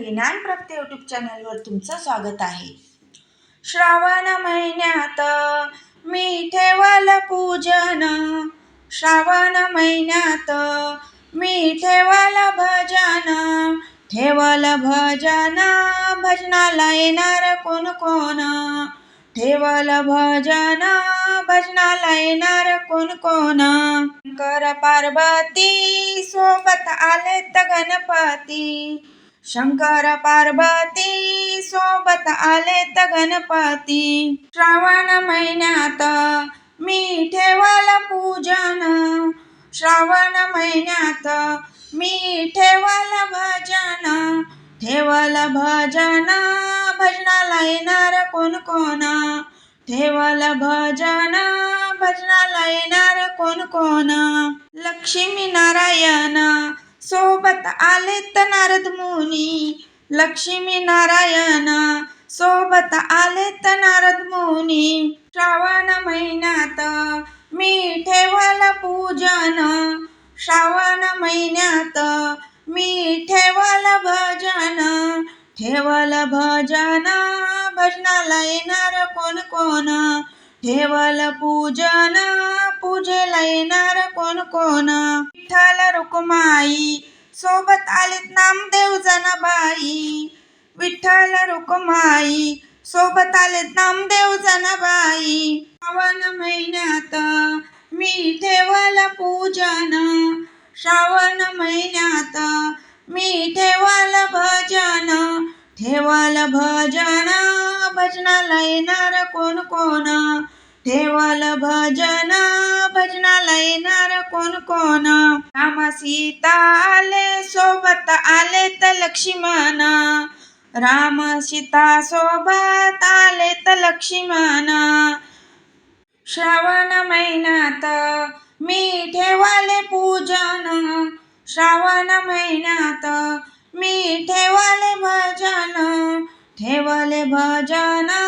ज्ञानप्राप्ती YouTube चॅनलवर तुमचं स्वागत आहे. श्रावण महिन्यात मी ठेवल पूजन. श्रावण महिन्यात मी ठेवल भजन. ठेवल भजन भजनाला येणार कोण कोण? ठेवल भजन भजनाला येणार कोण कोण? कर पार्वती सोबत आलेत गणपती. शंकर पार्वती सोबत आलेत गणपती. श्रावण महिन्यात मी ठेवाला पूजन. श्रावण महिन्यात मी ठेवाला भजन. ठेवल भजन भजनाला येणार कोण कोण? ठेवल भजन भजनाला येणार कोण कोण? लक्ष्मी नारायण सोबत आलेत नारद मुनी लक्ष्मी नारायण. सोबत आलेत नारद मुनी श्रावण महिन्यात मी ठेवल पूजन. श्रावण महिन्यात मी ठेवल भजन. ठेवल भजन भजनाला येणार कोण कोण? ठेवल पूजन पूजेला येणार कोण कोण? विठ्ठल रुक्माई सोबत आलेत नामदेव जनाबाई विठ्ठल रुक्माई. सोबत आलेत नामदेव जनाबाई. श्रावण महिन्यात मी ठेवल पूजन. श्रावण महिन्यात मी ठेवल भजन. ठेवल भजन भजनाला येणार कोण कोण? ठेवल भजन भजनाला येणार कोण कोण? राम सीता आले सोबत आले तर लक्ष्मण. राम सीता सोबत आले तर लक्ष्मण. श्रावण महिन्यात मी ठेवाले पूजन. श्रावण महिन्यात मी ठेवाले भजन. ठेवले भजन